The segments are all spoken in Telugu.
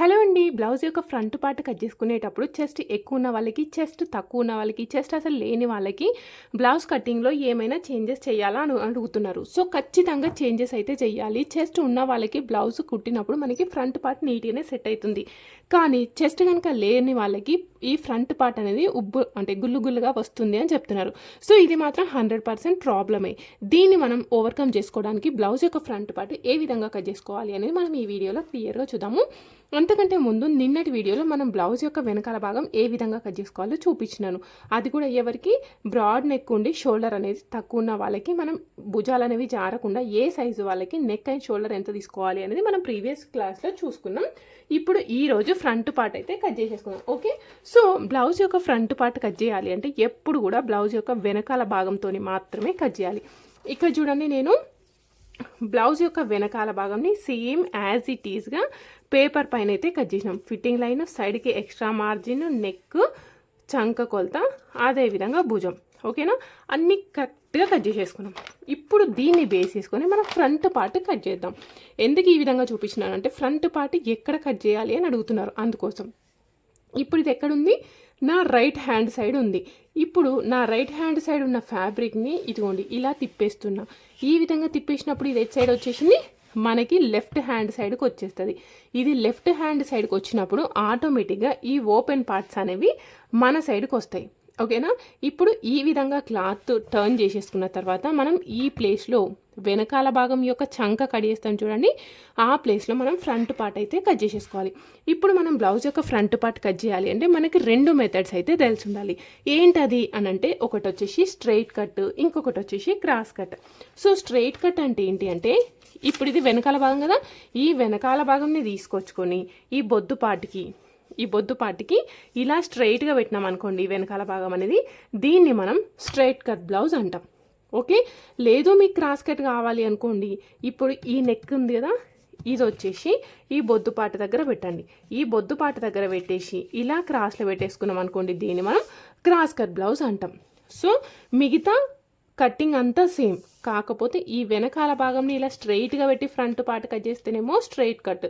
హలో అండి. బ్లౌజ్ యొక్క ఫ్రంట్ పార్ట్ కట్ చేసుకునేటప్పుడు చెస్ట్ ఎక్కువ ఉన్న వాళ్ళకి చెస్ట్ తక్కువ ఉన్న వాళ్ళకి చెస్ట్ అసలు లేని వాళ్ళకి బ్లౌజ్ కటింగ్లో ఏమైనా చేంజెస్ చేయాలా అని అడుగుతున్నారు. సో ఖచ్చితంగా చేంజెస్ అయితే చేయాలి. చెస్ట్ ఉన్న వాళ్ళకి బ్లౌజ్ కుట్టినప్పుడు మనకి ఫ్రంట్ పార్ట్ నీట్గానే సెట్ అవుతుంది. కానీ చెస్ట్ కనుక లేని వాళ్ళకి ఈ ఫ్రంట్ పార్ట్ అనేది ఉబ్బు అంటే గుల్లు గుల్లుగా వస్తుంది అని చెప్తున్నారు. సో ఇది మాత్రం హండ్రెడ్ పర్సెంట్ ప్రాబ్లమే. దీన్ని మనం ఓవర్కమ్ చేసుకోవడానికి బ్లౌజ్ యొక్క ఫ్రంట్ పార్ట్ ఏ విధంగా కట్ చేసుకోవాలి అనేది మనం ఈ వీడియోలో క్లియర్గా చూద్దాము. అంతకంటే ముందు నిన్నటి వీడియోలో మనం బ్లౌజ్ యొక్క వెనకాల భాగం ఏ విధంగా కట్ చేసుకోవాలో చూపించినాను. అది కూడా ఎవరికి బ్రాడ్ నెక్ ఉండి షోల్డర్ అనేది తక్కువ ఉన్న వాళ్ళకి మనం భుజాలు అనేవి జారకుండా ఏ సైజు వాళ్ళకి నెక్ అండ్ షోల్డర్ ఎంత తీసుకోవాలి అనేది మనం ప్రీవియస్ క్లాస్లో చూసుకున్నాం. ఇప్పుడు ఈ రోజు ఫ్రంట్ పార్ట్ అయితే కట్ చేసేసుకున్నాం ఓకే సో బ్లౌజ్ యొక్క ఫ్రంట్ పార్ట్ కట్ చేయాలి అంటే ఎప్పుడు కూడా బ్లౌజ్ యొక్క వెనకాల భాగంతో మాత్రమే కట్ చేయాలి. ఇక్కడ చూడండి నేను బ్లౌజ్ యొక్క వెనకాల భాగంని సేమ్ యాజ్ ఇట్ ఈస్గా పేపర్ పైన అయితే కట్ చేసినాం. ఫిట్టింగ్ లైన్ సైడ్కి ఎక్స్ట్రా మార్జిన్ నెక్ చంక కొలత అదేవిధంగా భుజం. ఓకేనా? అన్నీ కరెక్ట్గా కట్ చేసేసుకున్నాం. ఇప్పుడు దీన్ని బేస్ చేసుకొని మనం ఫ్రంట్ పార్ట్ కట్ చేద్దాం. ఎందుకు ఈ విధంగా చూపించినాను అంటే ఫ్రంట్ పార్ట్ ఎక్కడ కట్ చేయాలి అని అడుగుతున్నారు అందుకోసం. ఇప్పుడు ఇది ఎక్కడుంది? నా రైట్ హ్యాండ్ సైడ్ ఉంది. ఇప్పుడు నా రైట్ హ్యాండ్ సైడ్ ఉన్న ఫ్యాబ్రిక్ని ఇదిగోండి ఇలా తిప్పేస్తున్నా. ఈ విధంగా తిప్పేసినప్పుడు ఇది ఎట్ సైడ్ వచ్చేసింది? మనకి లెఫ్ట్ హ్యాండ్ సైడ్కి వచ్చేస్తుంది. ఇది లెఫ్ట్ హ్యాండ్ సైడ్కి వచ్చినప్పుడు ఆటోమేటిక్గా ఈ ఓపెన్ పార్ట్స్ అనేవి మన సైడ్కి వస్తాయి. ఓకేనా? ఇప్పుడు ఈ విధంగా క్లాత్ టర్న్ చేసేసుకున్న తర్వాత మనం ఈ ప్లేస్లో వెనకాల భాగం యొక్క చంక కట్ చేస్తాం చూడండి. ఆ ప్లేస్లో మనం ఫ్రంట్ పార్ట్ అయితే కట్ చేసేసుకోవాలి. ఇప్పుడు మనం బ్లౌజ్ యొక్క ఫ్రంట్ పార్ట్ కట్ చేయాలి అంటే మనకి రెండు మెథడ్స్ అయితే తెలిసి ఉండాలి ఏంటది అని అంటే ఒకటి వచ్చేసి స్ట్రైట్ కట్ ఇంకొకటి వచ్చేసి cross cut so straight cut అంటే ఏంటి అంటే ఇప్పుడు ఇది వెనకాల భాగం కదా? ఈ వెనకాల భాగంని తీసుకొచ్చుకొని ఈ బొద్దు పాటికి ఈ బొద్దు పాటికి ఇలా స్ట్రైట్గా పెట్టినాం అనుకోండి వెనకాల భాగం అనేది. దీన్ని మనం స్ట్రైట్ కట్ బ్లౌజ్ అంటాం. ఓకే? లేదు మీకు క్రాస్ కట్ కావాలి అనుకోండి. ఇప్పుడు ఈ నెక్ ఉంది కదా? ఇది వచ్చేసి ఈ బొద్దుపాట దగ్గర పెట్టండి. ఈ బొద్దుపాట దగ్గర పెట్టేసి ఇలా క్రాస్లో పెట్టేసుకున్నాం అనుకోండి దీన్ని మనం క్రాస్ కట్ బ్లౌజ్ అంటాం. సో మిగతా కట్టింగ్ అంతా సేమ్. కాకపోతే ఈ వెనకాల భాగంని ఇలా స్ట్రైట్గా పెట్టి ఫ్రంట్ పార్ట్ కట్ చేస్తేనేమో స్ట్రైట్ కట్.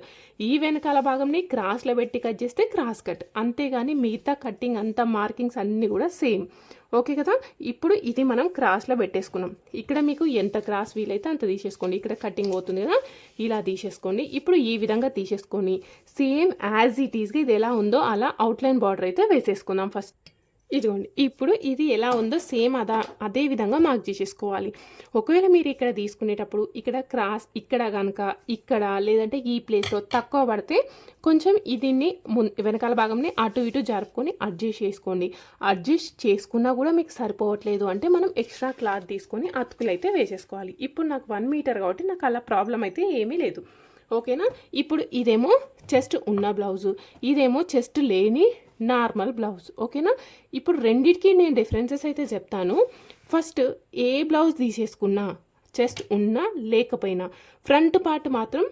ఈ వెనకాల భాగంని క్రాస్లో పెట్టి కట్ చేస్తే క్రాస్ కట్. అంతేగాని మిగతా కట్టింగ్ అంతా మార్కింగ్స్ అన్నీ కూడా సేమ్. ఓకే కదా? ఇప్పుడు ఇది మనం క్రాస్లో పెట్టేసుకున్నాం. ఇక్కడ మీకు ఎంత క్రాస్ వీలైతే అంత తీసేసుకోండి. ఇక్కడ కటింగ్ అవుతుంది కదా? ఇలా తీసేసుకోండి. ఇప్పుడు ఈ విధంగా తీసేసుకొని సేమ్ యాజ్ ఇట్ ఈస్గా ఇది ఎలా ఉందో అలా అవుట్లైన్ బార్డర్ అయితే వేసేసుకుందాం ఫస్ట్. ఇదిగోండి ఇప్పుడు ఇది ఎలా ఉందో సేమ్ అదా అదే విధంగా మార్క్ చేసేసుకోవాలి. ఒకవేళ మీరు ఇక్కడ తీసుకునేటప్పుడు ఇక్కడ క్రాస్ ఇక్కడ కనుక ఇక్కడ లేదంటే ఈ ప్లేస్లో తక్కువ పడితే కొంచెం దీన్ని వెనకాల భాగంని అటు ఇటు జరుపుకొని అడ్జస్ట్ చేసుకోండి. అడ్జస్ట్ చేసుకున్నా కూడా మీకు సరిపోవట్లేదు అంటే మనం ఎక్స్ట్రా క్లాత్ తీసుకొని అతుకులు అయితే వేసేసుకోవాలి. ఇప్పుడు నాకు వన్ మీటర్ కాబట్టి నాకు అలా ప్రాబ్లం అయితే ఏమీ లేదు. ఓకేనా? ఇప్పుడు ఇదేమో చెస్ట్ ఉన్న బ్లౌజు ఇదేమో చెస్ట్ లేని నార్మల్ బ్లౌజ్ ఓకేనా? ఇప్పుడు రెండిటికి నేను డిఫరెన్సెస్ అయితే చెప్తాను. ఫస్ట్ ఏ బ్లౌజ్ తీసేసుకున్నా చెస్ట్ ఉన్నా లేకపోయినా ఫ్రంట్ పార్ట్ మాత్రం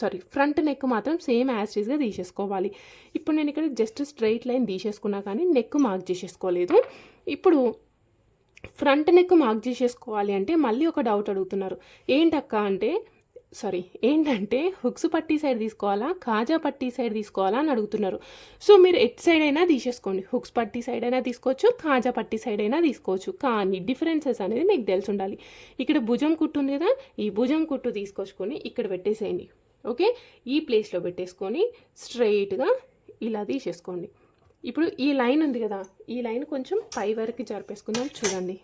సారీ ఫ్రంట్ నెక్ మాత్రం సేమ్ యాస్టీస్గా తీసేసుకోవాలి. ఇప్పుడు నేను ఇక్కడ జస్ట్ స్ట్రైట్ లైన్ తీసేసుకున్నా కానీ నెక్ మార్క్ చేసేసుకోలేదు. ఇప్పుడు ఫ్రంట్ నెక్ మార్క్ చేసేసుకోవాలి అంటే మళ్ళీ ఒక డౌట్ అడుగుతున్నారు. ఏంటక్క అంటే సారీ ఏంటంటే హుక్స్ పట్టీ సైడ్ తీసుకోవాలా కాజా పట్టీ సైడ్ తీసుకోవాలా అని అడుగుతున్నారు. సో మీరు ఎట్ సైడ్ అయినా తీసేసుకోండి. హుక్స్ పట్టీ సైడ్ అయినా తీసుకోవచ్చు కాజా పట్టీ సైడ్ అయినా తీసుకోవచ్చు. కానీ డిఫరెన్సెస్ అనేది మీకు తెలిసి ఉండాలి. ఇక్కడ భుజం కుట్టు ఉంది కదా ఈ భుజం కుట్టు తీసుకొచ్చుకొని ఇక్కడ పెట్టేసేయండి. ఓకే? ఈ ప్లేస్లో పెట్టేసుకొని స్ట్రైట్గా ఇలా తీసేసుకోండి. ఇప్పుడు ఈ లైన్ ఉంది కదా ఈ లైన్ కొంచెం పై వరకు జరిపేసుకుందాం. చూడండి.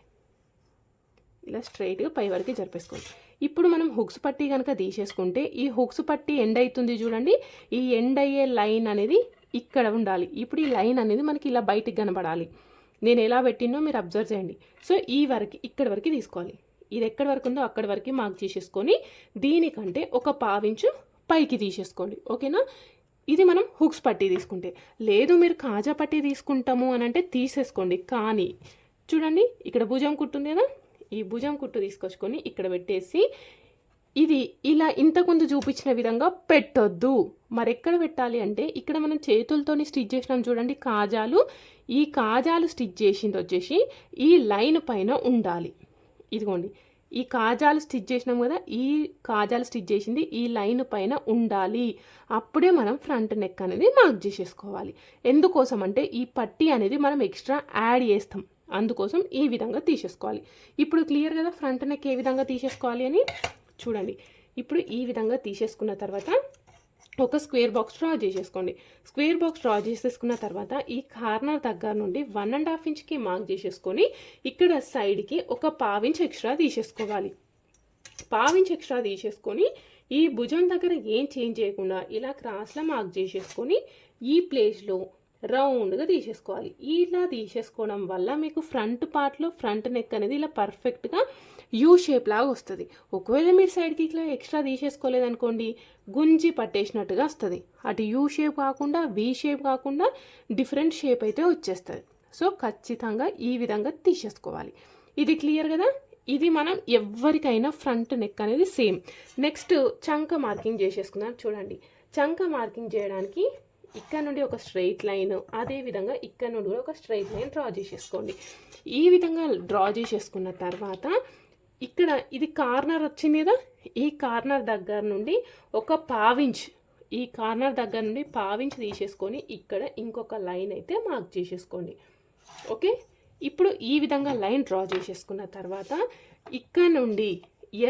ఇలా స్ట్రైట్గా పై వరకు జరిపేసుకోండి. ఇప్పుడు మనం హుక్స్ పట్టి కనుక తీసేసుకుంటే ఈ హుక్స్ పట్టి ఎండ్ అవుతుంది చూడండి. ఈ ఎండ్ అయ్యే లైన్ అనేది ఇక్కడ ఉండాలి. ఇప్పుడు ఈ లైన్ అనేది మనకి ఇలా బయటికి కనబడాలి. నేను ఎలా పెట్టినో మీరు అబ్జర్వ్ చేయండి. సో ఈ వరకు ఇక్కడ వరకు తీసుకోవాలి. ఇది ఎక్కడి వరకు ఉందో అక్కడి వరకు మార్క్ చేసేసుకొని దీనికంటే ఒక పావించు పైకి తీసేసుకోండి. ఓకేనా? ఇది మనం హుక్స్ పట్టి తీసుకుంటే. లేదు మీరు కాజా పట్టి తీసుకుంటాము అని అంటే తీసేసుకోండి. కానీ చూడండి ఇక్కడ భుజం కుట్టుంది కదా? ఈ భుజం కుట్టు తీసుకొచ్చుకొని ఇక్కడ పెట్టేసి ఇది ఇలా ఇంతకుముందు చూపించిన విధంగా పెట్టొద్దు. మరెక్కడ పెట్టాలి అంటే ఇక్కడ మనం చేతులతోని స్టిచ్ చేసినాం చూడండి కాజాలు. ఈ కాజాలు స్టిచ్ చేసింది వచ్చేసి ఈ లైన్ పైన ఉండాలి. ఇదిగోండి ఈ కాజాలు స్టిచ్ చేసినాం కదా ఈ కాజాలు స్టిచ్ చేసింది ఈ లైన్ పైన ఉండాలి. అప్పుడే మనం ఫ్రంట్ నెక్ అనేది మార్క్ చేసేసుకోవాలి. ఎందుకోసం అంటే ఈ పట్టీ అనేది మనం ఎక్స్ట్రా యాడ్ చేస్తాం. అందుకోసం ఈ విధంగా తీసేసుకోవాలి. ఇప్పుడు క్లియర్ కదా ఫ్రంట్ నెక్ ఏ విధంగా తీసేసుకోవాలి అని? చూడండి. ఇప్పుడు ఈ విధంగా తీసేసుకున్న తర్వాత ఒక స్క్వేర్ బాక్స్ డ్రా చేసేసుకోండి. స్క్వేర్ బాక్స్ డ్రా చేసేసుకున్న తర్వాత ఈ కార్నర్ దగ్గర నుండి వన్ అండ్ హాఫ్ ఇంచ్కి మార్క్ చేసేసుకొని ఇక్కడ సైడ్కి ఒక పావించ్ ఎక్స్ట్రా తీసేసుకోవాలి. పావించ్ ఎక్స్ట్రా తీసేసుకొని ఈ భుజం దగ్గర ఏం చేంజ్ చేయకుండా ఇలా క్రాస్లో మార్క్ చేసేసుకొని ఈ ప్లేస్లో రౌండ్గా తీసేసుకోవాలి. ఇలా తీసేసుకోవడం వల్ల మీకు ఫ్రంట్ పార్ట్లో ఫ్రంట్ నెక్ అనేది ఇలా పర్ఫెక్ట్గా యూ షేప్ లాగా వస్తుంది. ఒకవేళ మీరు సైడ్కి ఇట్లా ఎక్స్ట్రా తీసేసుకోలేదనుకోండి గుంజి పట్టేసినట్టుగా వస్తుంది. అటు యూ షేప్ కాకుండా వి షేప్ కాకుండా డిఫరెంట్ షేప్ అయితే వచ్చేస్తుంది. సో ఖచ్చితంగా ఈ విధంగా తీసేసుకోవాలి. ఇది క్లియర్ కదా? ఇది మనం ఎవరికైనా ఫ్రంట్ నెక్ అనేది సేమ్. నెక్స్ట్ చంక మార్కింగ్ చేసేసుకుందాం. చూడండి. చంక మార్కింగ్ చేయడానికి ఇక్కడ నుండి ఒక స్ట్రైట్ లైన్ అదే విధంగా ఇక్కడ నుండి కూడా ఒక స్ట్రైట్ లైన్ డ్రా చేసేసుకోండి. ఈ విధంగా డ్రా చేసేసుకున్న తర్వాత ఇక్కడ ఇది కార్నర్ వచ్చింది కదా ఈ కార్నర్ దగ్గర నుండి ఒక పావించ్ ఈ కార్నర్ దగ్గర నుండి పావించ్ తీసేసుకొని ఇక్కడ ఇంకొక లైన్ అయితే మార్క్ చేసేసుకోండి. ఓకే? ఇప్పుడు ఈ విధంగా లైన్ డ్రా చేసేసుకున్న తర్వాత ఇక్కడ నుండి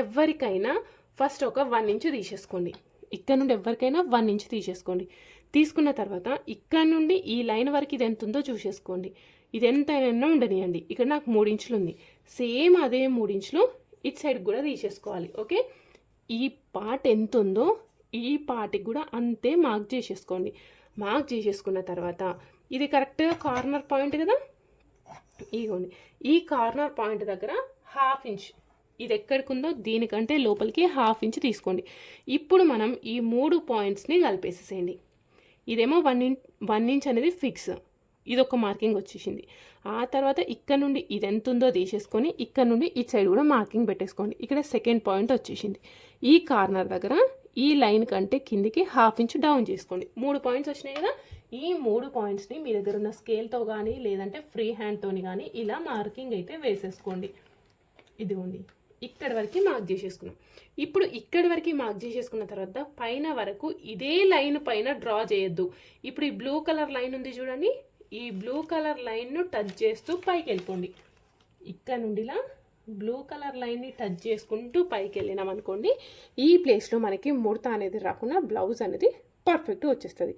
ఎవరికైనా ఫస్ట్ ఒక వన్ ఇంచ్ తీసేసుకోండి. ఇక్కడ నుండి ఎవరికైనా వన్ ఇంచ్ తీసేసుకోండి. తీసుకున్న తర్వాత ఇక్కడ నుండి ఈ లైన్ వరకు ఇది ఎంత ఉందో చూసేసుకోండి. ఇది ఎంతైనా ఉండనియండి. ఇక్కడ నాకు మూడించులు ఉంది. సేమ్ అదే మూడు ఇంచులు ఇటు సైడ్ కూడా తీసేసుకోవాలి. ఓకే? ఈ పార్ట్ ఎంత ఉందో ఈ పార్ట్కి కూడా అంతే మార్క్ చేసేసుకోండి. మార్క్ చేసేసుకున్న తర్వాత ఇది కరెక్ట్గా కార్నర్ పాయింట్ కదా? ఇగోండి ఈ కార్నర్ పాయింట్ దగ్గర హాఫ్ ఇంచ్. ఇది ఎక్కడికి ఉందో దీనికంటే లోపలికి హాఫ్ ఇంచ్ తీసుకోండి. ఇప్పుడు మనం ఈ మూడు పాయింట్స్ని కలిపేసేసేయండి. ఇదేమో వన్ ఇంచ్ వన్ ఇంచ్ అనేది ఫిక్స్. ఇది ఒక మార్కింగ్ వచ్చేసింది. ఆ తర్వాత ఇక్కడ నుండి ఇది ఎంత ఉందో తీసేసుకొని ఇక్కడ నుండి ఇటు సైడ్ కూడా మార్కింగ్ పెట్టేసుకోండి. ఇక్కడ సెకండ్ పాయింట్ వచ్చేసింది. ఈ కార్నర్ దగ్గర ఈ లైన్ కంటే కిందికి హాఫ్ ఇంచ్ డౌన్ చేసుకోండి. మూడు పాయింట్స్ వచ్చినాయి కదా ఈ మూడు పాయింట్స్ని మీ దగ్గర ఉన్న స్కేల్తో కానీ లేదంటే ఫ్రీ హ్యాండ్తోని కానీ ఇలా మార్కింగ్ అయితే వేసేసుకోండి. ఇదిగోండి. ఇక్కడి వరకు మార్క్ చేసేసుకున్నాం. ఇప్పుడు ఇక్కడి వరకు మార్క్ చేసేసుకున్న తర్వాత పైన వరకు ఇదే లైన్ పైన డ్రా చేయొద్దు. ఇప్పుడు ఈ బ్లూ కలర్ లైన్ ఉంది చూడండి. ఈ బ్లూ కలర్ లైన్ను టచ్ చేస్తూ పైకి వెళ్ళిపోండి. ఇక్కడ నుండిలా బ్లూ కలర్ లైన్ని టచ్ చేసుకుంటూ పైకి వెళ్ళినాం అనుకోండి ఈ ప్లేస్లో మనకి ముడత అనేది రాకుండా బ్లౌజ్ అనేది పర్ఫెక్ట్ వచ్చేస్తుంది.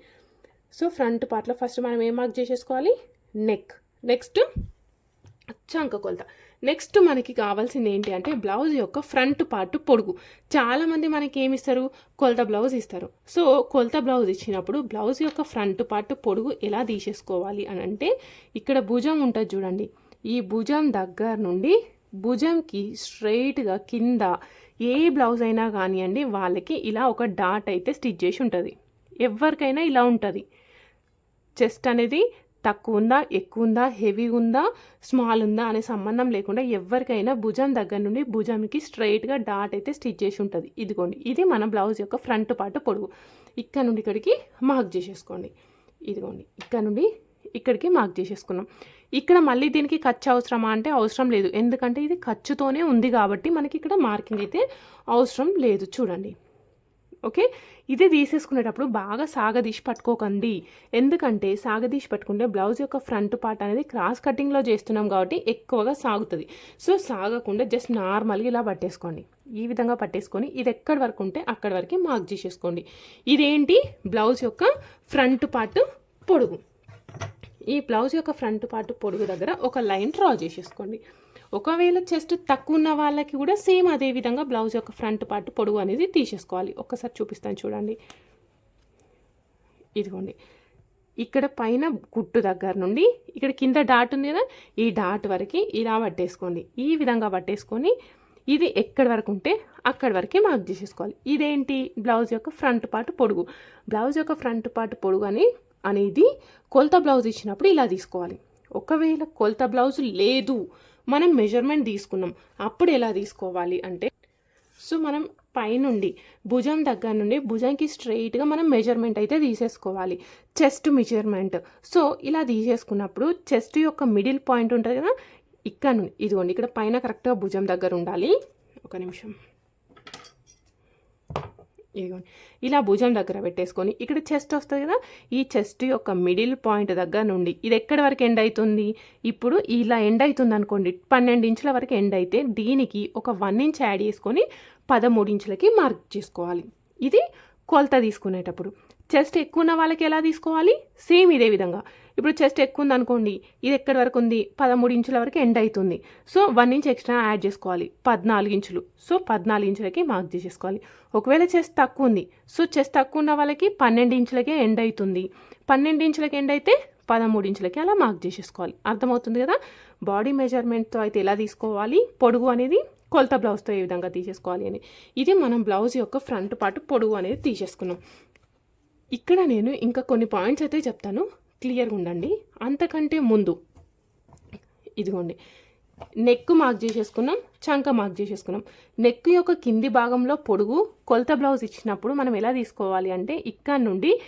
సో ఫ్రంట్ పార్ట్లో ఫస్ట్ మనం ఏం మార్క్ చేసేసుకోవాలి? నెక్ నెక్స్ట్ చంక కొలత. నెక్స్ట్ మనకి కావాల్సింది ఏంటి అంటే బ్లౌజ్ యొక్క ఫ్రంట్ పార్ట్ పొడుగు. చాలామంది మనకి ఏమి ఇస్తారు? కొలత బ్లౌజ్ ఇస్తారు. సో కొలత బ్లౌజ్ ఇచ్చినప్పుడు బ్లౌజ్ యొక్క ఫ్రంట్ పార్ట్ పొడుగు ఎలా తీసేసుకోవాలి అని అంటే ఇక్కడ భుజం ఉంటుంది చూడండి. ఈ భుజం దగ్గర నుండి భుజంకి స్ట్రైట్గా కింద ఏ బ్లౌజ్ అయినా కానివ్వండి వాళ్ళకి ఇలా ఒక డాట్ అయితే స్టిచ్ చేసి ఉంటుంది. ఎవరికైనా ఇలా ఉంటుంది. చెస్ట్ అనేది తక్కువ ఉందా ఎక్కువ ఉందా హెవీ ఉందా స్మాల్ ఉందా అనే సంబంధం లేకుండా ఎవరికైనా భుజం దగ్గర నుండి భుజంకి స్ట్రైట్గా డాట్ అయితే స్టిచ్ చేసి ఉంటుంది. ఇదిగోండి ఇది మన బ్లౌజ్ యొక్క ఫ్రంట్ పార్ట్ పొడుగు. ఇక్కడ నుండి ఇక్కడికి మార్క్ చేసేసుకోండి. ఇదిగోండి ఇక్కడ నుండి ఇక్కడికి మార్క్ చేసేసుకున్నాం. ఇక్కడ మళ్ళీ దీనికి ఖర్చు అవసరమా అంటే అవసరం లేదు. ఎందుకంటే ఇది ఖర్చుతోనే ఉంది కాబట్టి మనకి ఇక్కడ మార్కింగ్ అయితే అవసరం లేదు. చూడండి. ఓకే? ఇది తీసేసుకునేటప్పుడు బాగా సాగదీసి పట్టుకోకండి. ఎందుకంటే సాగదీసి పట్టుకుంటే బ్లౌజ్ యొక్క ఫ్రంట్ పార్ట్ అనేది క్రాస్ కటింగ్లో చేస్తున్నాం కాబట్టి ఎక్కువగా సాగుతుంది. సో సాగకుండా జస్ట్ నార్మల్గా ఇలా పట్టేసుకోండి. ఈ విధంగా పట్టేసుకొని ఇది ఎక్కడి వరకు ఉంటే అక్కడి వరకు మార్క్ చేసేసుకోండి. ఇదేంటి? బ్లౌజ్ యొక్క ఫ్రంట్ పార్ట్ పొడుగు. ఈ బ్లౌజ్ యొక్క ఫ్రంట్ పార్ట్ పొడుగు దగ్గర ఒక లైన్ డ్రా చేసేసుకోండి. ఒకవేళ చెస్ట్ తక్కువ ఉన్న వాళ్ళకి కూడా సేమ్ అదే విధంగా బ్లౌజ్ యొక్క ఫ్రంట్ పార్ట్ పొడుగు అనేది తీసేసుకోవాలి. ఒక్కసారి చూపిస్తాను చూడండి. ఇదిగోండి. ఇక్కడ పైన గుట్టు దగ్గర నుండి ఇక్కడ కింద డాట్ ఉంది కదా ఈ డాట్ వరకు ఇలా పట్టేసుకోండి. ఈ విధంగా పట్టేసుకొని ఇది ఎక్కడి వరకు ఉంటే అక్కడి వరకే మార్క్ చేసేసుకోవాలి. ఇదేంటి? బ్లౌజ్ యొక్క ఫ్రంట్ పార్ట్ పొడుగు. బ్లౌజ్ యొక్క ఫ్రంట్ పార్ట్ పొడుగు అని అనేది కొలత బ్లౌజ్ ఇచ్చినప్పుడు ఇలా తీసుకోవాలి. ఒకవేళ కొలత బ్లౌజ్ లేదు మనం మెజర్మెంట్ తీసుకున్నాం. అప్పుడు ఎలా తీసుకోవాలి అంటే సో మనం పైనుండి భుజం దగ్గర నుండి భుజంకి స్ట్రెయిట్గా మనం మెజర్మెంట్ అయితే తీసేసుకోవాలి. చెస్ట్ మెజర్మెంట్ సో ఇలా తీసేసుకున్నప్పుడు చెస్ట్ యొక్క మిడిల్ పాయింట్ ఉంటుంది కదా? ఇక్కడ నుండి ఇదిగోండి ఇక్కడ పైన కరెక్ట్గా భుజం దగ్గర ఉండాలి. ఒక నిమిషం. ఇదిగోండి ఇలా భుజం దగ్గర పెట్టేసుకొని ఇక్కడ చెస్ట్ వస్తుంది కదా ఈ చెస్ట్ యొక్క మిడిల్ పాయింట్ దగ్గర నుండి ఇది ఎక్కడి వరకు ఎండ్ అవుతుంది? ఇప్పుడు ఇలా ఎండ్ అవుతుంది అనుకోండి పన్నెండు ఇంచుల వరకు ఎండ్ అయితే దీనికి ఒక వన్ ఇంచ్ యాడ్ చేసుకొని పదమూడు ఇంచులకి మార్క్ చేసుకోవాలి. ఇది కొలత తీసుకునేటప్పుడు. చెస్ట్ ఎక్కువ ఉన్న వాళ్ళకి ఎలా తీసుకోవాలి? సేమ్ ఇదే విధంగా. ఇప్పుడు చెస్ట్ ఎక్కువ ఉంది అనుకోండి ఇది ఎక్కడి వరకు ఉంది పదమూడు ఇంచుల వరకు ఎండ్ అవుతుంది so one inch extra add చేసుకోవాలి. పద్నాలుగు ఇంచులు. సో పద్నాలుగు ఇంచులకి మార్క్ చేసేసుకోవాలి. ఒకవేళ చెస్ట్ తక్కువ ఉంది సో చెస్ట్ తక్కువ ఉన్న వాళ్ళకి పన్నెండు ఇంచులకే ఎండ్ అవుతుంది పన్నెండు ఇంచులకి ఎండ్ అయితే పదమూడు ఇంచులకి అలా మార్క్ చేసేసుకోవాలి. అర్థమవుతుంది కదా? బాడీ మెజర్మెంట్తో అయితే ఎలా తీసుకోవాలి? పొడుగు అనేది కొలత బ్లౌజ్తో ఏ విధంగా తీసేసుకోవాలి అని. ఇది మనం బ్లౌజ్ యొక్క ఫ్రంట్ పార్ట్ పొడుగు అనేది తీసేసుకున్నాం. ఇక్కడ నేను ఇంకా కొన్ని పాయింట్స్ అయితే చెప్తాను. క్లియర్గా ఉండండి. అంతకంటే ముందు ఇదిగోండి. నెక్ మార్క్ చేసేసుకున్నాం చంక మార్క్ చేసేసుకున్నాం. నెక్ యొక్క కింది భాగంలో పొడుగు కొలత బ్లౌజ్ ఇచ్చినప్పుడు మనం ఎలా తీసుకోవాలి అంటే ఇక్కడ నుండి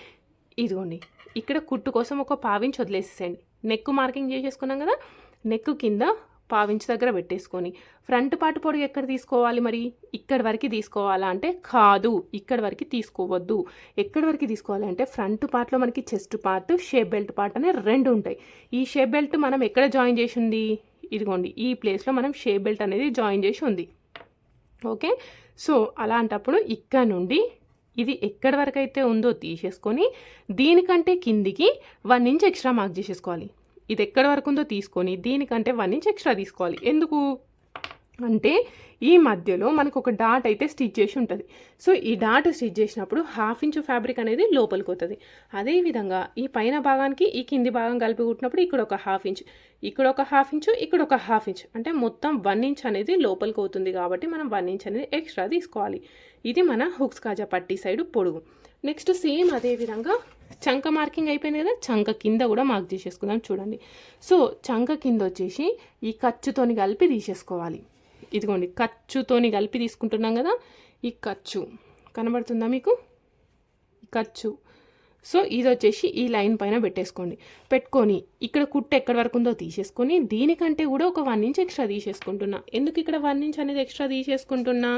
ఇదిగోండి. ఇక్కడ కుట్టు కోసం ఒక పావించి వదిలేసేసేయండి. నెక్ మార్కింగ్ చేసేసుకున్నాం కదా? నెక్ కింద పావించి దగ్గర పెట్టేసుకొని. ఫ్రంట్ పాటు పొడుగు ఎక్కడ తీసుకోవాలి మరి? ఇక్కడి వరకు తీసుకోవాలా అంటే కాదు. ఇక్కడి వరకు తీసుకోవద్దు. ఎక్కడి వరకు తీసుకోవాలి అంటే ఫ్రంట్ పార్ట్లో మనకి chest part shape belt part అనే రెండు ఉంటాయి. ఈ షేప్ బెల్ట్ మనం ఎక్కడ జాయిన్ చేసి ఉంది ఇదిగోండి ఈ ప్లేస్లో మనం షేప్ బెల్ట్ అనేది జాయిన్ చేసి ఉంది. ఓకే? సో అలాంటప్పుడు ఇక్కడ నుండి ఇది ఎక్కడి వరకు అయితే ఉందో తీసేసుకొని దీనికంటే కిందికి వన్ ఇంచ్ ఎక్స్ట్రా మార్క్ చేసేసుకోవాలి. ఇది ఎక్కడి వరకు ఉందో తీసుకొని దీనికంటే వన్ ఇంచ్ ఎక్స్ట్రా తీసుకోవాలి. ఎందుకు? అంటే ఈ మధ్యలో మనకు ఒక డాట్ అయితే స్టిచ్ చేసి ఉంటుంది. సో ఈ డాట్ స్టిచ్ చేసినప్పుడు హాఫ్ ఇంచు ఫ్యాబ్రిక్ అనేది లోపలికి వస్తుంది అదేవిధంగా ఈ పైన భాగానికి ఈ కింది భాగం కలిపి కుట్టినప్పుడు ఇక్కడ ఒక హాఫ్ ఇంచ్ ఇక్కడ ఒక హాఫ్ ఇంచు ఇక్కడ ఒక హాఫ్ ఇంచ్. అంటే మొత్తం వన్ ఇంచ్ అనేది లోపలికి అవుతుంది కాబట్టి మనం వన్ ఇంచ్ అనేది ఎక్స్ట్రా తీసుకోవాలి. ఇది మన హుక్స్ కాజా పట్టి సైడ్ పొడుగు. నెక్స్ట్ సేమ్ అదే విధంగా చంక మార్కింగ్ అయిపోయింది కదా చంక కింద కూడా మార్క్ చేసేసుకుందాం చూడండి. సో చంక కింద వచ్చేసి ఈ ఖర్చుతోని కలిపి తీసేసుకోవాలి. ఇదిగోండి ఖర్చుతోని కలిపి తీసుకుంటున్నాం కదా ఈ ఖర్చు. కనబడుతుందా మీకు? ఖర్చు. సో ఇది వచ్చేసి ఈ లైన్ పైన పెట్టేసుకోండి. పెట్టుకొని ఇక్కడ కుట్టు ఎక్కడి వరకు ఉందో తీసేసుకొని దీనికంటే కూడా ఒక వన్ ఇంచ్ ఎక్స్ట్రా తీసేసుకుంటున్నా. ఎందుకు ఇక్కడ వన్ ఇంచ్ అనేది ఎక్స్ట్రా తీసేసుకుంటున్నా?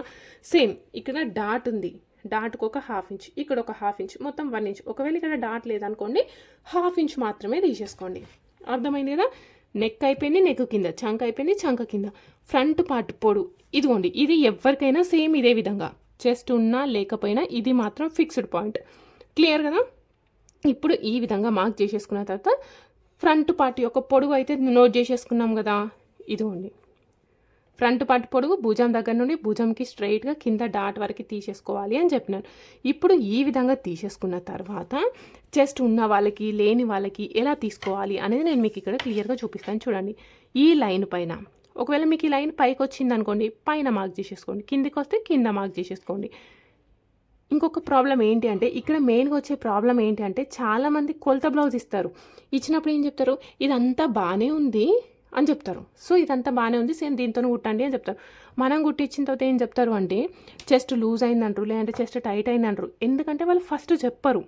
సేమ్ ఇక్కడ డాట్ ఉంది. డాట్కు ఒక హాఫ్ ఇంచ్ ఇక్కడ ఒక హాఫ్ ఇంచ్ మొత్తం వన్ ఇంచ్. ఒకవేళ ఇక్కడ డాట్ లేదనుకోండి హాఫ్ ఇంచ్ మాత్రమే తీసేసుకోండి. అర్థమైంది కదా? నెక్ అయిపోయింది నెక్ కింద చంక అయిపోయింది చంక కింద. ఫ్రంట్ పార్ట్ పొడు ఇదిగోండి ఇది ఎవరికైనా సేమ్ ఇదే విధంగా. చెస్ట్ ఉన్నా లేకపోయినా ఇది మాత్రం ఫిక్స్డ్ పాయింట్. క్లియర్ కదా? ఇప్పుడు ఈ విధంగా మార్క్ చేసేసుకున్న తర్వాత ఫ్రంట్ పార్ట్ యొక్క పొడుగు అయితే నోట్ చేసేసుకున్నాం కదా? ఇదిగోండి. ఫ్రంట్ పట్టు పొడుగు భుజం దగ్గర నుండి భుజంకి స్ట్రైట్గా కింద డాట్ వరకు తీసేసుకోవాలి అని చెప్పినారు. ఇప్పుడు ఈ విధంగా తీసేసుకున్న తర్వాత చెస్ట్ ఉన్న వాళ్ళకి లేని వాళ్ళకి ఎలా తీసుకోవాలి అనేది నేను మీకు ఇక్కడ క్లియర్గా చూపిస్తాను చూడండి. ఈ లైన్ పైన ఒకవేళ మీకు ఈ లైన్ పైకి వచ్చింది అనుకోండి పైన మార్క్ చేసేసుకోండి. కిందికి వస్తే కింద మార్క్ చేసేసుకోండి. ఇంకొక ప్రాబ్లం ఏంటి అంటే ఇక్కడ మెయిన్గా వచ్చే ప్రాబ్లం ఏంటి అంటే చాలామంది కొలత బ్లౌజ్ ఇస్తారు. ఇచ్చినప్పుడు ఏం చెప్తారు? ఇదంతా బాగానే ఉంది. అని చెప్తారు. సో ఇదంతా బాగానే ఉంది. సేమ్ దీంతో కుట్టండి అని చెప్తారు. మనం కుట్టించిన తర్వాత ఏం చెప్తారు అంటే చెస్ట్ లూజ్ అయిందంటారు లేదంటే చెస్ట్ టైట్ అయిందంటారు. ఎందుకంటే వాళ్ళు ఫస్ట్ చెప్పరు.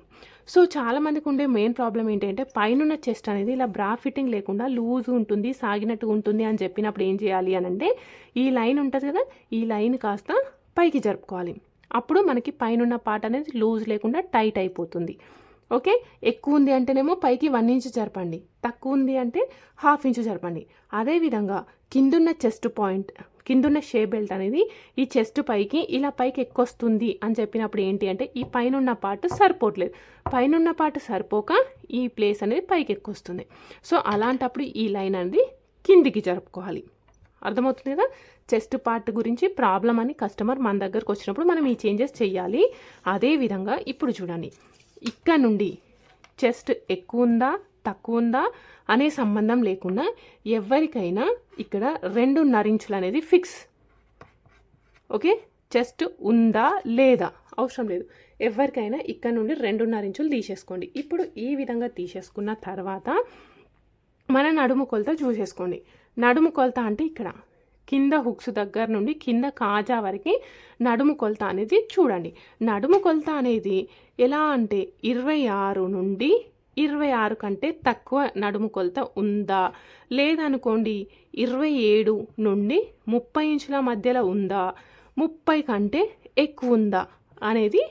సో చాలామందికి ఉండే మెయిన్ ప్రాబ్లం ఏంటంటే పైన చెస్ట్ అనేది ఇలా బ్రా ఫిట్టింగ్ లేకుండా లూజ్ ఉంటుంది సాగినట్టు ఉంటుంది అని చెప్పినప్పుడు ఏం చేయాలి అని అంటే ఈ లైన్ ఉంటుంది కదా ఈ లైన్ కాస్త పైకి జరుపుకోవాలి. అప్పుడు మనకి పైన పార్ట్ అనేది లూజ్ లేకుండా టైట్ అయిపోతుంది. ఓకే? ఎక్కువ ఉంది అంటేనేమో పైకి వన్ ఇంచ్ జరపండి. తక్కువ ఉంది అంటే హాఫ్ ఇంచు జరపండి. అదేవిధంగా కిందున్న చెస్ట్ పాయింట్ కిందున్న షే బెల్ట్ అనేది ఈ చెస్ట్ పైకి ఇలా పైకి ఎక్కొస్తుంది అని చెప్పినప్పుడు ఏంటి అంటే ఈ పైన పార్ట్ సరిపోవట్లేదు. పైన పార్ట్ సరిపోక ఈ ప్లేస్ అనేది పైకి వస్తుంది సో అలాంటప్పుడు ఈ లైన్ అనేది కిందికి జరుపుకోవాలి. అర్థమవుతుంది కదా? చెస్ట్ పార్ట్ గురించి ప్రాబ్లం అని కస్టమర్ మన దగ్గరకు వచ్చినప్పుడు మనం ఈ చేంజెస్ చేయాలి అదేవిధంగా ఇప్పుడు చూడండి. ఇక్కడ నుండి చెస్ట్ ఎక్కువ ఉందా తక్కువ ఉందా అనే సంబంధం లేకుండా ఎవరికైనా ఇక్కడ రెండున్నర ఇంచులు అనేది ఫిక్స్. ఓకే? చెస్ట్ ఉందా లేదా? అవసరం లేదు. ఎవరికైనా ఇక్కడ నుండి రెండున్నర ఇంచులు తీసేసుకోండి. ఇప్పుడు ఈ విధంగా తీసేసుకున్న తర్వాత మన నడుము కొలత చూసేసుకోండి. నడుము కొలత అంటే ఇక్కడ కింద హుక్స్ దగ్గర నుండి కింద కాజా వరకు నడుము కొలత అనేది చూడండి. నడుము కొలత అనేది ఎలా అంటే ఇరవై ఆరు నుండి ఇరవై ఆరు కంటే తక్కువ నడుము కొలత ఉందా? లేదనుకోండి ఇరవై ఏడు నుండి ముప్పై ఇంచుల మధ్యలో ఉందా? ముప్పై కంటే ఎక్కువ ఉందా? అనేది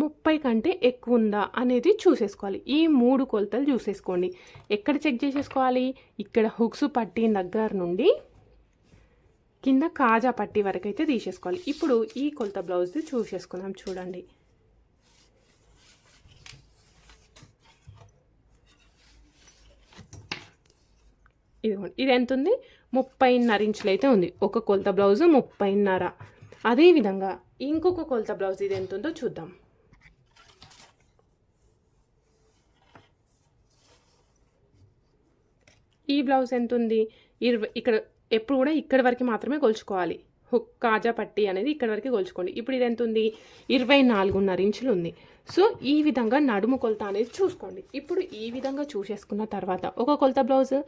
ముప్పై కంటే ఎక్కువ ఉందా అనేది చూసేసుకోవాలి. ఈ మూడు కొలతలు చూసేసుకోండి. ఎక్కడ చెక్ చేసేసుకోవాలి? ఇక్కడ హుక్స్ పట్టి దగ్గర నుండి కింద కాజా పట్టి వరకు అయితే తీసేసుకోవాలి. ఇప్పుడు ఈ కొలత బ్లౌజ్ది చూసేసుకున్నాం చూడండి. ఇదిగోండి. ఇది ఎంత ఉంది ముప్పైన్నర ఇంచులు అయితే ఉంది. ఒక కొలత బ్లౌజ్ ముప్పైన్నర. అదేవిధంగా ఇంకొక కొలత బ్లౌజ్ ఇది ఎంత ఉందో చూద్దాం. ఈ బ్లౌజ్ ఎంత ఉంది ఇరవై ఇక్కడ ఎప్పుడు కూడా ఇక్కడ వరకు మాత్రమే కొలుచుకోవాలి. హుక్ కాజా పట్టి అనేది ఇక్కడ వరకు కొలుచుకోండి. ఇప్పుడు ఇది ఎంత ఉంది ఇరవై నాలుగున్నర ఇంచులు ఉంది. సో ఈ విధంగా నడుము కొలత అనేది చూసుకోండి. ఇప్పుడు ఈ విధంగా చూసేసుకున్న తర్వాత ఒక కొలత బ్లౌజ్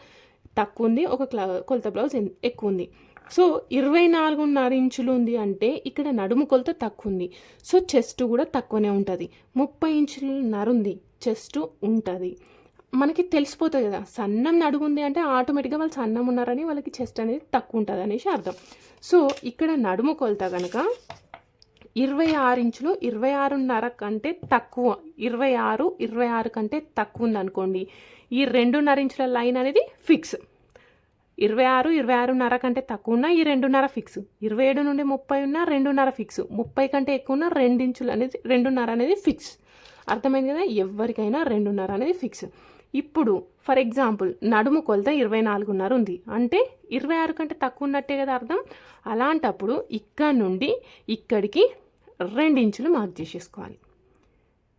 తక్కువ ఉంది ఒక క్ల- కొలత బ్లౌజ్ ఎక్కువ ఉంది. సో ఇరవై నాలుగున్నర ఇంచులు ఉంది అంటే ఇక్కడ నడుము కొలత తక్కువ ఉంది. సో చెస్ట్ కూడా తక్కువనే ఉంటుంది. ముప్పై ఇంచులన్నర ఉంది చెస్ట్ ఉంటుంది. మనకి తెలిసిపోతుంది కదా సన్నం నడుగుంది అంటే ఆటోమేటిక్గా వాళ్ళు సన్నం ఉన్నారని వాళ్ళకి చెస్ట్ అనేది తక్కువ ఉంటుంది అనేసి అర్థం. సో ఇక్కడ నడుము కొలత కనుక ఇరవై ఆరు ఇంచులు ఇరవై ఆరున్నర కంటే తక్కువ ఇరవై ఆరు ఇరవై ఆరు కంటే తక్కువ ఉంది అనుకోండి ఈ రెండున్నర ఇంచుల లైన్ అనేది ఫిక్స్. ఇరవై ఆరు ఇరవై ఆరున్నర కంటే తక్కువ ఉన్న ఈ రెండున్నర ఫిక్స్. ఇరవై ఏడు నుండి ముప్పై ఉన్న రెండున్నర ఫిక్స్. ముప్పై కంటే ఎక్కువ ఉన్న రెండించులు అనేది రెండున్నర అనేది ఫిక్స్. అర్థమైంది కదా? ఎవరికైనా రెండున్నర అనేది ఫిక్స్. ఇప్పుడు ఫర్ ఎగ్జాంపుల్ నడుము కొలత ఇరవై నాలుగున్నర ఉంది. అంటే ఇరవై ఆరు కంటే తక్కువ ఉన్నట్టే కదా అర్థం? అలాంటప్పుడు ఇక్కడ నుండి ఇక్కడికి రెండించులు మార్క్ చేసేసుకోవాలి.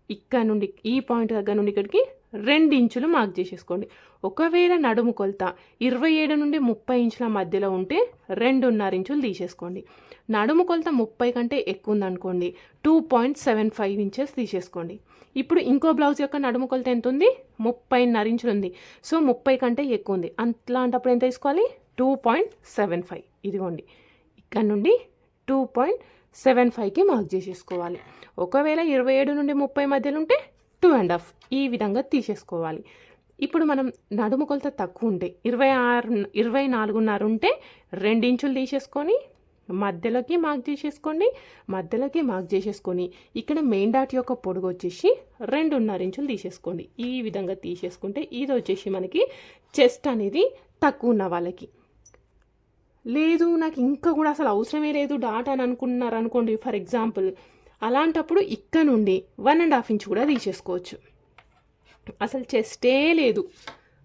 ఇక్కడ నుండి ఈ పాయింట్ దగ్గర నుండి ఇక్కడికి రెండు ఇంచులు మార్క్ చేసేసుకోండి. ఒకవేళ నడుము కొలత ఇరవై ఏడు నుండి ముప్పై ఇంచుల మధ్యలో ఉంటే రెండున్నర ఇంచులు తీసేసుకోండి. నడుము కొలత ముప్పై కంటే ఎక్కువ ఉందనుకోండి two point seven five inches తీసేసుకోండి. ఇప్పుడు ఇంకో బ్లౌజ్ యొక్క నడుము కొలత ఎంత ఉంది? ముప్పైన్నర ఇంచులు ఉంది. సో ముప్పై కంటే ఎక్కువ ఉంది. అట్లాంటప్పుడు ఎంత తీసుకోవాలి? Two point seven five. ఇదిగోండి. ఇక్కడ నుండి టూ పాయింట్ సెవెన్ ఫైవ్కి మార్క్ చేసేసుకోవాలి. ఒకవేళ ఇరవై ఏడు నుండి ముప్పై మధ్యలో ఉంటే టూ అండ్ హాఫ్. ఈ విధంగా తీసేసుకోవాలి. ఇప్పుడు మనం నడుము కొలత తక్కువ ఉంటే ఇరవై ఆరు ఇరవై నాలుగున్నర ఉంటే రెండించులు తీసేసుకొని మధ్యలోకి మార్క్ చేసేసుకోండి మధ్యలోకి మార్క్ చేసేసుకొని ఇక్కడ మెయిన్ డాట్ యొక్క పొడుగు వచ్చేసి రెండున్నర ఇంచులు తీసేసుకోండి. ఈ విధంగా తీసేసుకుంటే ఇది వచ్చేసి మనకి చెస్ట్ అనేది తక్కువ ఉన్న వాళ్ళకి. లేదు నాకు ఇంకా కూడా అసలు అవసరమే లేదు డాట్ అని అనుకున్నారు అనుకోండి ఫర్ ఎగ్జాంపుల్. అలాంటప్పుడు ఇక్కడ నుండి వన్ అండ్ హాఫ్ ఇంచ్ కూడా తీసేసుకోవచ్చు. అసలు చెస్టే లేదు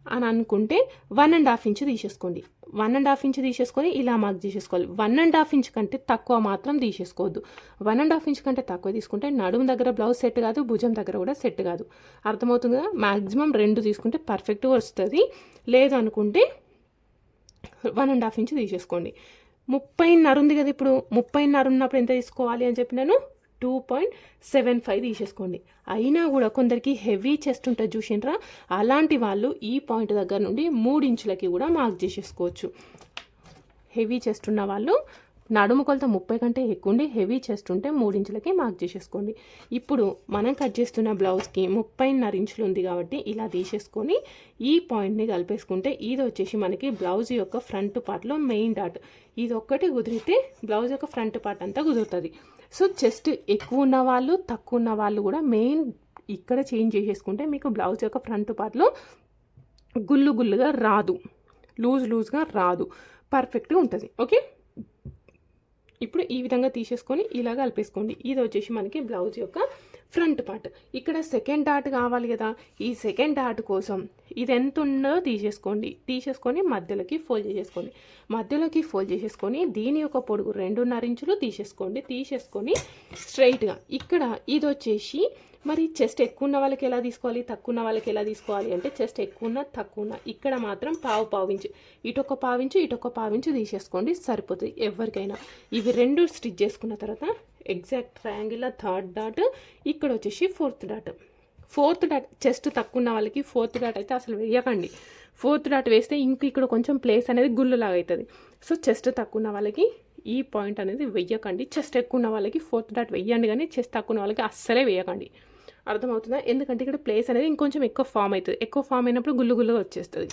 అని అనుకుంటే వన్ అండ్ హాఫ్ ఇంచ్ తీసేసుకోండి. వన్ అండ్ హాఫ్ ఇంచ్ తీసేసుకొని ఇలా మార్క్ చేసేసుకోవాలి. వన్ అండ్ హాఫ్ ఇంచ్ కంటే తక్కువ మాత్రం తీసేసుకోవద్దు. వన్ అండ్ హాఫ్ ఇంచ్ కంటే తక్కువ తీసుకుంటే నడుము దగ్గర బ్లౌజ్ సెట్ కాదు భుజం దగ్గర కూడా సెట్ కాదు. అర్థమవుతుంది కదా? మ్యాక్సిమం రెండు తీసుకుంటే పర్ఫెక్ట్గా వస్తుంది. లేదు అనుకుంటే వన్ అండ్ హాఫ్ ఇంచ్ తీసేసుకోండి. ముప్పైన్నర ఉంది కదా ఇప్పుడు? ముప్పైన్నర ఉన్నప్పుడు ఎంత తీసుకోవాలి అని చెప్పి నేను టూ పాయింట్ సెవెన్ ఫైవ్ తీసేసుకోండి. అయినా కూడా కొందరికి హెవీ చెస్ట్ ఉంటుంది చూసిండ్రా అలాంటి వాళ్ళు ఈ పాయింట్ దగ్గర నుండి మూడు ఇంచులకి కూడా మార్క్ చేసేసుకోవచ్చు. హెవీ చెస్ట్ ఉన్న వాళ్ళు నడుము కొలత ముప్పై కంటే ఎక్కువ ఉండి హెవీ చెస్ట్ ఉంటే మూడించులకి మార్క్ చేసేసుకోండి. ఇప్పుడు మనం కట్ చేస్తున్న బ్లౌజ్కి ముప్పైన్నర ఇంచులు ఉంది కాబట్టి ఇలా తీసేసుకొని ఈ పాయింట్ని కలిపేసుకుంటే ఇది వచ్చేసి మనకి బ్లౌజ్ యొక్క ఫ్రంట్ పార్ట్లో మెయిన్ డాట్. ఇది ఒక్కటి కుదిరితే బ్లౌజ్ యొక్క ఫ్రంట్ పార్ట్ అంతా కుదురుతుంది. సో జస్ట్ ఎక్కువ ఉన్న వాళ్ళు తక్కువ ఉన్న వాళ్ళు కూడా మెయిన్ ఇక్కడ చేంజ్ చేసేసుకుంటే మీకు బ్లౌజ్ యొక్క ఫ్రంట్ పార్ట్లో గుల్లు గుల్లుగా రాదు. లూజ్ లూజ్గా రాదు. పర్ఫెక్ట్గా ఉంటుంది. ఓకే? ఇప్పుడు ఈ విధంగా తీసేసుకొని ఇలా కలిపేసుకోండి. ఇది వచ్చేసి మనకి బ్లౌజ్ యొక్క ఫ్రంట్ పార్ట్. ఇక్కడ సెకండ్ డాట్ కావాలి కదా. ఈ సెకండ్ డాట్ కోసం ఇది ఎంత ఉందో తీసేసుకోండి. తీసేసుకొని మధ్యలోకి ఫోల్డ్ చేసేసుకోండి. మధ్యలోకి ఫోల్డ్ చేసేసుకొని దీని యొక్క పొడుగు రెండున్నర ఇంచులు తీసేసుకోండి. తీసేసుకొని స్ట్రైట్గా ఇక్కడ ఇది వచ్చేసి మరి చెస్ట్ ఎక్కువ ఉన్న వాళ్ళకి ఎలా తీసుకోవాలి? తక్కువ ఉన్న వాళ్ళకి ఎలా తీసుకోవాలి అంటే చెస్ట్ ఎక్కువ ఉన్న తక్కువ ఉన్న ఇక్కడ మాత్రం పావు పావించు ఇటొక పావించు ఇటొక పావించు తీసేసుకోండి. సరిపోతుంది ఎవరికైనా. ఇవి రెండు స్టిచ్ చేసుకున్న తర్వాత ఎగ్జాక్ట్ ట్రయాంగిల్ థర్డ్ డాట్ ఇక్కడ వచ్చేసి fourth dot. Fourth dot chest తక్కువ ఉన్న వాళ్ళకి ఫోర్త్ డాట్ అయితే అసలు వేయకండి. ఫోర్త్ డాట్ వేస్తే ఇంక ఇక్కడ కొంచెం ప్లేస్ అనేది గుళ్ళులాగా అవుతుంది సో చెస్ట్ తక్కువ ఉన్న వాళ్ళకి ఈ పాయింట్ అనేది వెయ్యకండి చెస్ట్ ఎక్కువ ఉన్న వాళ్ళకి ఫోర్త్ డాట్ వెయ్యండి కానీ చెస్ట్ తక్కువ ఉన్న వాళ్ళకి అస్సలే వేయకండి. అర్థమవుతుందా? ఎందుకంటే ఇక్కడ ప్లేస్ అనేది ఇంకొంచెం ఎక్కువ ఫామ్ అవుతుంది ఎక్కువ ఫామ్ అయినప్పుడు గుల్లు గుల్లుగా వచ్చేస్తుంది.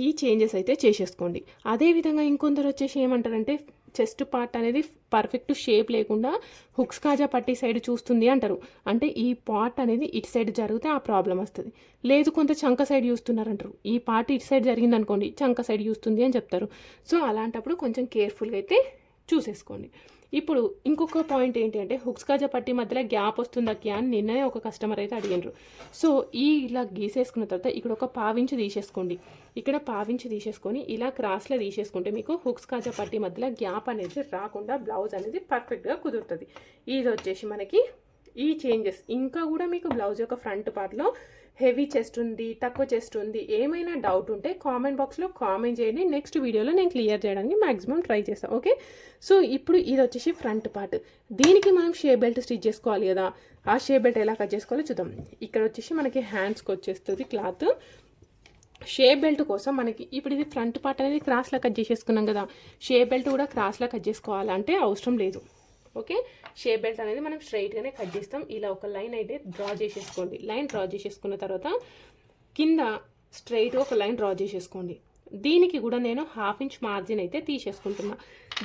ఈ చేంజెస్ అయితే చేసేసుకోండి. అదేవిధంగా ఇంకొందరు వచ్చేసి ఏమంటారంటే చెస్ట్ పార్ట్ అనేది పర్ఫెక్ట్ షేప్ లేకుండా హుక్స్ కాజా పట్టి సైడ్ చూస్తుంది అంటారు. అంటే ఈ పార్ట్ అనేది ఇటు సైడ్ జరిగితే ఆ ప్రాబ్లం వస్తుంది. లేదు కొంత చంక సైడ్ చూస్తున్నారు అంటారు ఈ పార్ట్ ఇటు సైడ్ జరిగింది అనుకోండి చంక సైడ్ చూస్తుంది అని చెప్తారు. సో అలాంటప్పుడు కొంచెం కేర్ఫుల్గా అయితే చూసేసుకోండి. ఇప్పుడు ఇంకొక పాయింట్ ఏంటి అంటే హుక్స్ కాజా పట్టి మధ్యలో గ్యాప్ వస్తుందా క్యా అని నిన్ననే ఒక కస్టమర్ అయితే అడిగినారు సో ఈ ఇలా గీసేసుకున్న తర్వాత ఇక్కడ ఒక పావించి తీసేసుకోండి. ఇక్కడ పావించి తీసేసుకొని ఇలా క్రాస్లో తీసేసుకుంటే మీకు హుక్స్ కాజా పట్టి మధ్యలో గ్యాప్ అనేది రాకుండా బ్లౌజ్ అనేది పర్ఫెక్ట్గా కుదురుతుంది. ఇది వచ్చేసి మనకి ఈ చేంజెస్ ఇంకా కూడా మీకు బ్లౌజ్ యొక్క ఫ్రంట్ పార్ట్లో హెవీ చెస్ట్ ఉంది తక్కువ చెస్ట్ ఉంది ఏమైనా డౌట్ ఉంటే కామెంట్ బాక్స్లో కామెంట్ చేయండి. నెక్స్ట్ వీడియోలో నేను క్లియర్ చేయడానికి మ్యాక్సిమం ట్రై చేస్తాను ఓకే సో ఇప్పుడు ఇది వచ్చేసి ఫ్రంట్ పార్ట్ దీనికి మనం షే బెల్ట్ స్టిచ్ చేసుకోవాలి కదా. ఆ షే బెల్ట్ ఎలా కట్ చేసుకోవాలో చూద్దాం. ఇక్కడ వచ్చేసి మనకి హ్యాండ్స్కి వచ్చేస్తుంది క్లాత్ షేప్ బెల్ట్ కోసం మనకి ఇప్పుడు ఇది ఫ్రంట్ పార్ట్ అనేది క్రాస్లో కట్ చేసేసుకున్నాం కదా. షేప్ బెల్ట్ కూడా క్రాస్లో కట్ చేసుకోవాలంటే అవసరం లేదు. ఓకే? షేప్ బెల్ట్ అనేది మనం స్ట్రైట్గానే కట్ చేస్తాం. ఇలా ఒక లైన్ అయితే డ్రా చేసేసుకోండి. లైన్ డ్రా చేసేసుకున్న తర్వాత కింద స్ట్రైట్గా ఒక లైన్ డ్రా చేసేసుకోండి. దీనికి కూడా నేను హాఫ్ ఇంచ్ మార్జిన్ అయితే తీసేసుకుంటున్నా.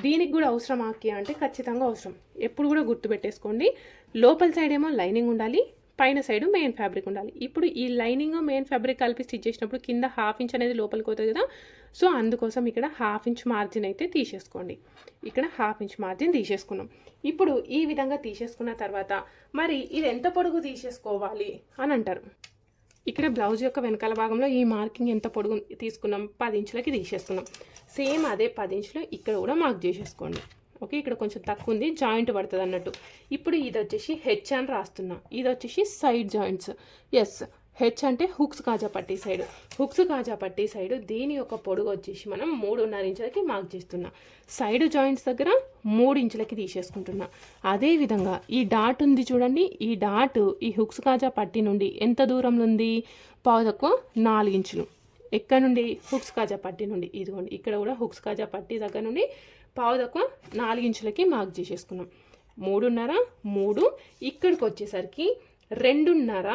దీనికి కూడా అవసరం ఆకి అంటే ఖచ్చితంగా అవసరం. ఎప్పుడు కూడా గుర్తుపెట్టేసుకోండి లోపల సైడ్ ఏమో లైనింగ్ ఉండాలి. పైన సైడ్ మెయిన్ ఫ్యాబ్రిక్ ఉండాలి. ఇప్పుడు ఈ లైనింగ్ మెయిన్ ఫ్యాబ్రిక్ కలిపి స్టిచ్ చేసినప్పుడు కింద హాఫ్ ఇంచ్ అనేది లోపలికి అవుతుంది కదా. సో అందుకోసం ఇక్కడ హాఫ్ ఇంచ్ మార్జిన్ అయితే తీసేసుకోండి. ఇక్కడ హాఫ్ ఇంచ్ మార్జిన్ తీసేసుకున్నాం. ఇప్పుడు ఈ విధంగా తీసేసుకున్న తర్వాత మరి ఇది ఎంత పొడుగు తీసేసుకోవాలి అని అంటారు. ఇక్కడ బ్లౌజ్ యొక్క వెనకాల భాగంలో ఈ మార్కింగ్ ఎంత పొడుగు తీసుకున్నాం? పది ఇంచులకి తీసేసుకున్నాం. సేమ్ అదే పది ఇంచులు ఇక్కడ కూడా మార్క్ చేసేసుకోండి. ఓకే ఇక్కడ కొంచెం తక్కువ ఉంది జాయింట్ పడుతుంది అన్నట్టు. ఇప్పుడు ఇది వచ్చేసి హెచ్ అని రాస్తున్నా. ఇది వచ్చేసి సైడ్ జాయింట్స్. ఎస్ హెచ్ అంటే హుక్స్ కాజా పట్టి సైడ్. హుక్స్ కాజా పట్టి సైడ్ దీని యొక్క పొడుగు వచ్చేసి మనం మూడున్నర ఇంచులకి మార్క్ చేస్తున్నాం. సైడ్ జాయింట్స్ దగ్గర మూడు ఇంచులకి తీసేసుకుంటున్నా. అదేవిధంగా ఈ డాట్ ఉంది చూడండి. ఈ డాట్ ఈ హుక్స్ కాజా పట్టి నుండి ఎంత దూరంలో ఉంది? పావు తక్కువ నాలుగు ఇంచులు. ఎక్కడ నుండి? హుక్స్ కాజా పట్టి నుండి. ఇదిగోండి ఇక్కడ కూడా హుక్స్ కాజా పట్టి దగ్గర నుండి పావు తక్కువ నాలుగు ఇంచులకి మార్క్ చేసేసుకున్నాం. మూడున్నర మూడు. ఇక్కడికి వచ్చేసరికి రెండున్నర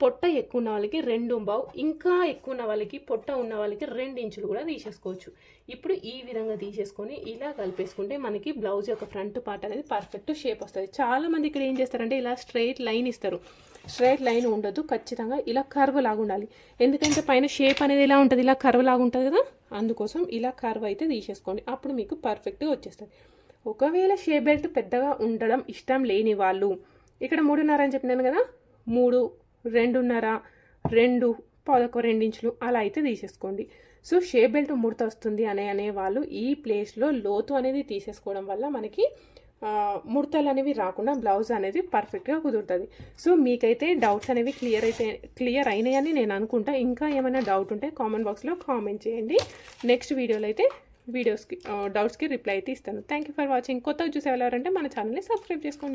పొట్ట ఎక్కువ ఉన్న వాళ్ళకి రెండు బావు ఇంకా ఎక్కువ ఉన్న వాళ్ళకి పొట్ట ఉన్న వాళ్ళకి రెండు ఇంచులు కూడా తీసేసుకోవచ్చు. ఇప్పుడు ఈ విధంగా తీసేసుకొని ఇలా కలిపేసుకుంటే మనకి బ్లౌజ్ యొక్క ఫ్రంట్ పార్ట్ అనేది పర్ఫెక్ట్ షేప్ వస్తుంది. చాలా మంది ఇక్కడ ఏం చేస్తారంటే ఇలా స్ట్రైట్ లైన్ ఇస్తారు. స్ట్రైట్ లైన్ ఉండదు ఖచ్చితంగా ఇలా కర్వ్ లాగా ఉండాలి. ఎందుకంటే పైన షేప్ అనేది ఎలా ఉంటుంది? ఇలా కర్వ్ లాగా ఉంటుంది కదా? అందుకోసం ఇలా కర్వ్ అయితే తీసేసుకోండి. అప్పుడు మీకు పర్ఫెక్ట్గా వచ్చేస్తుంది. ఒకవేళ షేప్ బెల్ట్ పెద్దగా ఉండడం ఇష్టం లేని వాళ్ళు ఇక్కడ మూడున్నర అని చెప్పినాను కదా? మూడు రెండున్నర రెండు పదొక రెండించులు అలా అయితే తీసేసుకోండి. సో షేప్ బెల్ట్ ముడత వస్తుంది అనే అనే వాళ్ళు ఈ ప్లేస్లో లోతు అనేది తీసేసుకోవడం వల్ల మనకి ముడతలు అనేవి రాకుండా బ్లౌజ్ అనేది పర్ఫెక్ట్గా కుదురుతుంది. సో మీకైతే డౌట్స్ అనేవి క్లియర్ అయితే క్లియర్ అయినాయని నేను అనుకుంటా. ఇంకా ఏమైనా డౌట్ ఉంటే కామెంట్ బాక్స్లో కామెంట్ చేయండి. నెక్స్ట్ వీడియోలో అయితే వీడియోస్కి డౌట్స్కి రిప్లై అయితే ఇస్తాను. థ్యాంక్ యూ ఫర్ వాచింగ్ కొత్తగా చూసే ఎవరంటే మన ఛానల్ని సబ్స్క్రైబ్ చేసుకోండి.